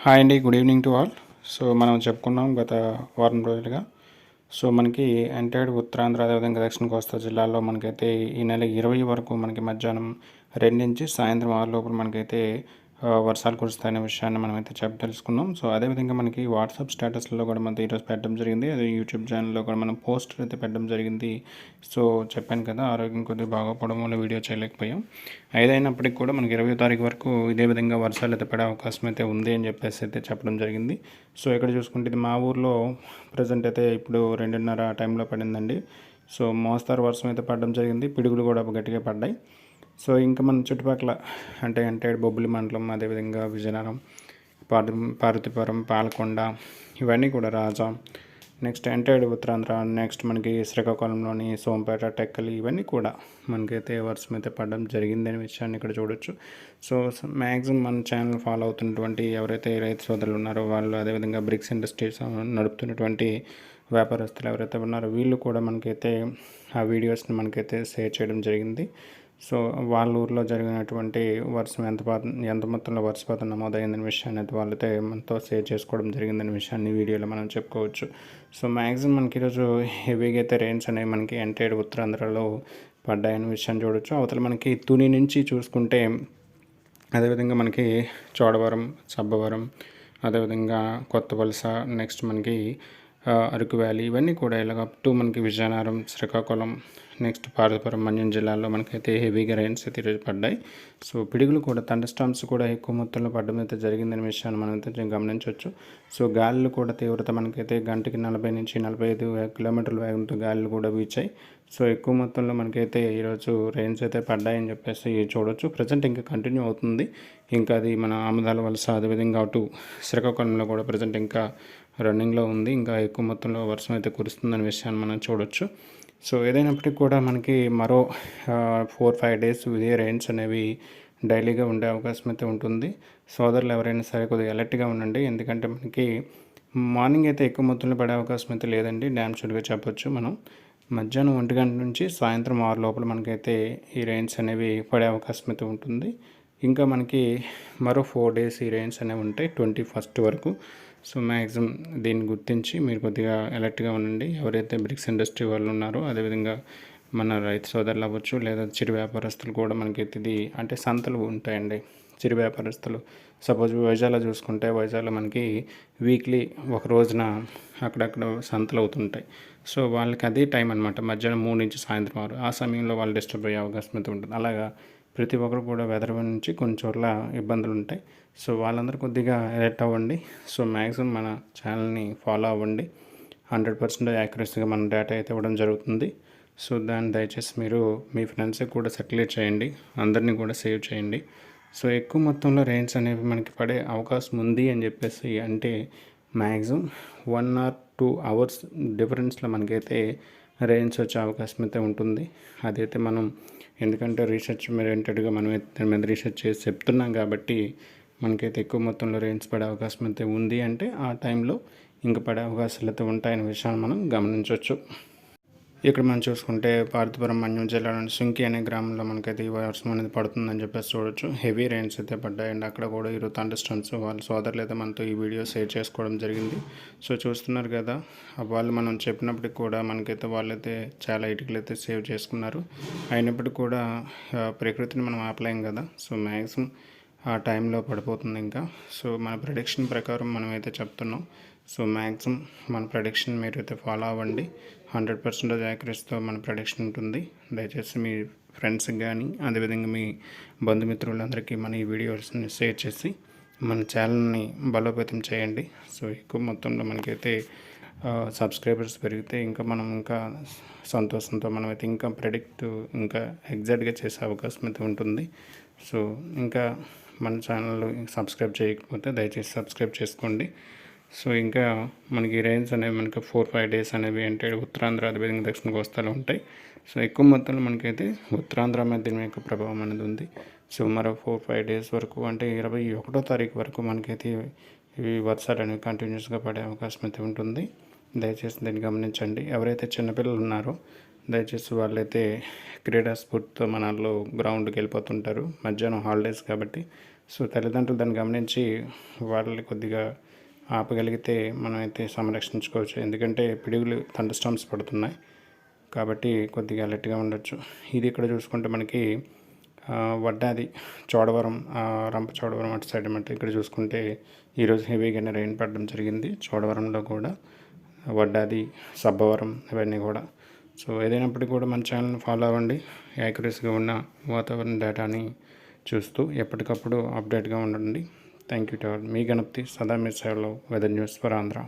Hi అండి good evening to all so మనం చెప్పుకున్నాం గత వారం రోజులుగా. సో మనకి ఎంటైర్డ్ ఉత్తరాంధ్ర అదేవిధంగా దక్షిణ కోస్తా జిల్లాల్లో మనకైతే ఈ నెల ఇరవై వరకు మనకి మధ్యాహ్నం రెండు నుంచి సాయంత్రం ఆరు లోపల మనకైతే వర్షాలు కురుస్తాయనే విషయాన్ని మనం అయితే చెప్ప తెలుసుకున్నాం. సో అదేవిధంగా మనకి వాట్సాప్ స్టేటస్లో కూడా మనకి ఈరోజు పెట్టడం జరిగింది. అదే యూట్యూబ్ ఛానల్లో కూడా మనం పోస్టర్ అయితే పెట్టడం జరిగింది. సో చెప్పాను కదా ఆరోగ్యం కొద్దిగా బాగోపోవడం వల్ల వీడియో చేయలేకపోయాం. ఏదైనప్పటికీ కూడా మనకి ఇరవై తారీఖు వరకు ఇదే విధంగా వర్షాలు అయితే పడే అవకాశం అయితే ఉంది అని చెప్పేసి అయితే చెప్పడం జరిగింది. సో ఇక్కడ చూసుకుంటే ఇది మా ఊర్లో ప్రజెంట్ అయితే ఇప్పుడు రెండున్నర టైంలో పడిందండి. సో మోస్తారు వర్షం అయితే పడడం జరిగింది. పిడుగులు కూడా గట్టిగా పడ్డాయి. సో ఇంకా మన చుట్టుపక్కల అంటే అంటే బొబ్బిలి మండలం అదేవిధంగా విజయనగరం పార్వతి పార్వతీపురం పాలకొండ ఇవన్నీ కూడా రాజా. నెక్స్ట్ ఎంటైడ్ ఉత్తరాంధ్ర నెక్స్ట్ మనకి శ్రీకాకుళంలోని సోంపేట టెక్కలి ఇవన్నీ కూడా మనకైతే వర్షం అయితే పడడం జరిగిందనే విషయాన్ని ఇక్కడ చూడొచ్చు. సో మ్యాక్సిమం మన ఛానల్ ఫాలో అవుతున్నటువంటి ఎవరైతే రైతు సోదరులు ఉన్నారో వాళ్ళు అదేవిధంగా బ్రిక్స్ ఇండస్ట్రీస్ నడుపుతున్నటువంటి వ్యాపారస్తులు ఎవరైతే ఉన్నారో వీళ్ళు కూడా మనకైతే ఆ వీడియోస్ని మనకైతే షేర్ చేయడం జరిగింది. సో వాళ్ళ ఊర్లో జరిగినటువంటి వర్షం ఎంత పాతం ఎంత మొత్తంలో వర్షపాతం నమోదైందనే విషయాన్ని అయితే వాళ్ళతో మనతో షేర్ చేసుకోవడం జరిగిందనే విషయాన్ని వీడియోలో మనం చెప్పుకోవచ్చు. సో మ్యాక్సిమం మనకి ఈరోజు హెవీగా అయితే రెయిన్స్ అనేవి మనకి ఎంటైడ్ ఉత్తరాంధ్రలో పడ్డాయనే విషయాన్ని చూడొచ్చు. అవతల మనకి తుని నుంచి చూసుకుంటే అదేవిధంగా మనకి చోడవరం సబ్బవరం అదేవిధంగా కొత్త వలస నెక్స్ట్ మనకి అరకు వ్యాలీ ఇవన్నీ కూడా ఇలాగ అప్ టు మనకి విజయనగరం శ్రీకాకుళం నెక్స్ట్ పార్వతీపురం మన్యం జిల్లాలో మనకైతే హెవీగా రైన్స్ అయితే ఈరోజు పడ్డాయి. సో పిడుగులు కూడా థండర్ స్టాంప్స్ కూడా ఎక్కువ మొత్తంలో పడడం అయితే జరిగిందనే విషయాన్ని మనం అయితే గమనించవచ్చు. సో గాలులు కూడా తీవ్రత మనకైతే గంటకి నలభై నుంచి నలభై ఐదు కిలోమీటర్ల వేగంతో గాలులు కూడా వీచాయి. సో ఎక్కువ మొత్తంలో మనకైతే ఈరోజు రైన్స్ అయితే పడ్డాయని చెప్పేసి చూడొచ్చు. ప్రజెంట్ ఇంకా కంటిన్యూ అవుతుంది. ఇంకా అది మన ఆమదాల వలస అదేవిధంగా అటు శ్రీకాకుళంలో కూడా ప్రజెంట్ ఇంకా రన్నింగ్లో ఉంది. ఇంకా ఎక్కువ మొత్తంలో వర్షం అయితే కురుస్తుందనే విషయాన్ని మనం చూడొచ్చు. సో ఏదైనప్పటికీ కూడా మనకి మరో ఫోర్ ఫైవ్ డేస్ ఇదే రైన్స్ అనేవి డైలీగా ఉండే అవకాశం అయితే ఉంటుంది. సోదరులు ఎవరైనా సరే కొద్దిగా అలర్ట్గా ఉండండి. ఎందుకంటే మనకి మార్నింగ్ అయితే ఎక్కువ మొత్తంలో పడే అవకాశం అయితే లేదండి. డ్యామ్ షూడ్గా చెప్పొచ్చు మనం. మధ్యాహ్నం ఒంటి గంట నుంచి సాయంత్రం ఆరు లోపల మనకైతే ఈ రైన్స్ అనేవి పడే అవకాశం అయితే ఉంటుంది. ఇంకా మనకి మరో ఫోర్ డేస్ ఈ రైన్స్ అనేవి ఉంటాయి. ట్వంటీ ఫస్ట్ వరకు. సో మ్యాక్సిమం దీన్ని గుర్తించి మీరు కొద్దిగా అలర్ట్గా ఉండండి. ఎవరైతే బ్రిక్స్ ఇండస్ట్రీ వాళ్ళు ఉన్నారో అదేవిధంగా మన రైతు సోదరులు అవ్వచ్చు లేదా చిరు వ్యాపారస్తులు కూడా మనకి ఇది అంటే సంతలు ఉంటాయండి. చిరు వ్యాపారస్తులు. సపోజ్ వైజాగ్లో చూసుకుంటే వైజాగ్లో మనకి వీక్లీ ఒక రోజున అక్కడక్కడ సంతలు అవుతుంటాయి. సో వాళ్ళకి అదే టైం అనమాట మధ్యాహ్నం మూడు నుంచి సాయంత్రం ఆరు. ఆ సమయంలో వాళ్ళు డిస్టర్బ్ అయ్యే అవకాశం అయితే ఉంటుంది. అలాగా ప్రతి ఒక్కరు కూడా వెదర్ నుంచి కొన్ని చోట్ల ఇబ్బందులు ఉంటాయి సో వాళ్ళందరూ కొద్దిగా అలర్ట్ అవ్వండి. సో మ్యాక్సిమం మన ఛానల్ని ఫాలో అవ్వండి. హండ్రెడ్ పర్సెంట్ యాక్యురసీగా మన డేటా అయితే ఇవ్వడం జరుగుతుంది. సో దాన్ని దయచేసి మీరు మీ ఫ్రెండ్స్కి కూడా సర్క్యులేట్ చేయండి. అందరినీ కూడా సేవ్ చేయండి. సో ఎక్కువ మొత్తంలో రైన్స్ అనేవి మనకి పడే అవకాశం ఉంది అని చెప్పేసి అంటే maximum one or two hours డిఫరెన్స్లో మనకైతే రైన్స్ వచ్చే అవకాశం అయితే ఉంటుంది. అదైతే మనం ఎందుకంటే రీసెర్చ్ ఓరియంటెడ్గా మనం దాని మీద రీసెర్చ్ చేసి చెప్తున్నాం కాబట్టి మనకైతే ఎక్కువ మొత్తంలో రేంజ్ పడే అవకాశం అయితే ఉంది అంటే ఆ టైంలో ఇంకా పడే అవకాశాలు అయితే ఉంటాయనే విషయాన్ని మనం గమనించవచ్చు. ఇక్కడ మనం చూసుకుంటే పార్థిపురం మన్యం జిల్లాలోని సుంకి అనే గ్రామంలో మనకైతే ఈ వర్షం అనేది పడుతుందని చెప్పేసి చూడొచ్చు. హెవీ రైన్స్ అయితే పడ్డాయి. అండ్ అక్కడ కూడా ఈరోజు థండర్ స్టమ్స్ వాళ్ళ సోదరులు అయితే మనతో ఈ వీడియో షేర్ చేసుకోవడం జరిగింది. సో చూస్తున్నారు కదా వాళ్ళు మనం చెప్పినప్పటికి కూడా మనకైతే వాళ్ళైతే చాలా ఇటుకలు అయితే సేవ్ చేసుకున్నారు. అయినప్పటికీ కూడా ప్రకృతిని మనం ఆపలేం కదా. సో మ్యాక్సిమం ఆ టైంలో పడిపోతుంది ఇంకా. సో మన ప్రొడిక్షన్ ప్రకారం మనమైతే చెప్తున్నాం. సో మ్యాక్సిమం మన ప్రొడిక్షన్ మీరు అయితే ఫాలో అవ్వండి. హండ్రెడ్ పర్సెంటేజ్ యాక్యురసీతో మన ప్రొడిక్షన్ ఉంటుంది. దయచేసి మీ ఫ్రెండ్స్కి కానీ అదేవిధంగా మీ బంధుమిత్రులందరికీ మన ఈ వీడియోస్ని షేర్ చేసి మన ఛానల్ని బలోపేతం చేయండి. సో ఎక్కువ మొత్తంలో మనకైతే సబ్స్క్రైబర్స్ పెరిగితే ఇంకా మనం ఇంకా సంతోషంతో మనమైతే ఇంకా ప్రెడిక్ట్ ఇంకా ఎగ్జాక్ట్గా చేసే అవకాశం అయితే ఉంటుంది. సో ఇంకా మన ఛానల్ సబ్స్క్రైబ్ చేయకపోతే దయచేసి సబ్స్క్రైబ్ చేసుకోండి. సో ఇంకా మనకి రైన్స్ అనేవి మనకి ఫోర్ ఫైవ్ డేస్ అనేవి అంటే ఉత్తరాంధ్ర అదేవిధంగా దక్షిణ కోస్తాలో ఉంటాయి. సో ఎక్కువ మొత్తంలో మనకైతే ఉత్తరాంధ్ర మీద యొక్క ప్రభావం అనేది ఉంది. సో మరో ఫోర్ ఫైవ్ డేస్ వరకు అంటే ఇరవై ఒకటో తారీఖు వరకు మనకైతే ఇవి వర్షాలు అనేవి కంటిన్యూస్గా పడే అవకాశం అయితే ఉంటుంది. దయచేసి దీన్ని గమనించండి. ఎవరైతే చిన్నపిల్లలు ఉన్నారో దయచేసి వాళ్ళైతే క్రీడా స్ఫూర్తితో మనలో గ్రౌండ్కి వెళ్ళిపోతుంటారు. మధ్యాహ్నం హాలిడేస్ కాబట్టి సో తల్లిదండ్రులు దాన్ని గమనించి వాళ్ళని కొద్దిగా ఆపగలిగితే మనమైతే సంరక్షించుకోవచ్చు. ఎందుకంటే పిడుగులు థండర్ స్టామ్స్ పడుతున్నాయి. కాబట్టి కొద్దిగా అలర్ట్గా ఉండొచ్చు. ఇది ఇక్కడ చూసుకుంటే మనకి వడ్డాది చోడవరం రంప చోడవరం అటు సైడ్ అన్నమాట ఇక్కడ చూసుకుంటే ఈరోజు హెవీగానే రెయిన్ పడడం జరిగింది. చోడవరంలో కూడా వడ్డాది సబ్బవరం ఇవన్నీ కూడా. సో ఏదైనప్పటికీ కూడా మన ఛానల్ని ఫాలో అవ్వండి. యాక్యురసీగా ఉన్న వాతావరణ డేటాని చూస్తూ ఎప్పటికప్పుడు అప్డేట్గా ఉండండి. థ్యాంక్ యూ టు మీ గణపతి సదా మీ సేవలో వెదర్ న్యూస్ ఫర్ ఆంధ్ర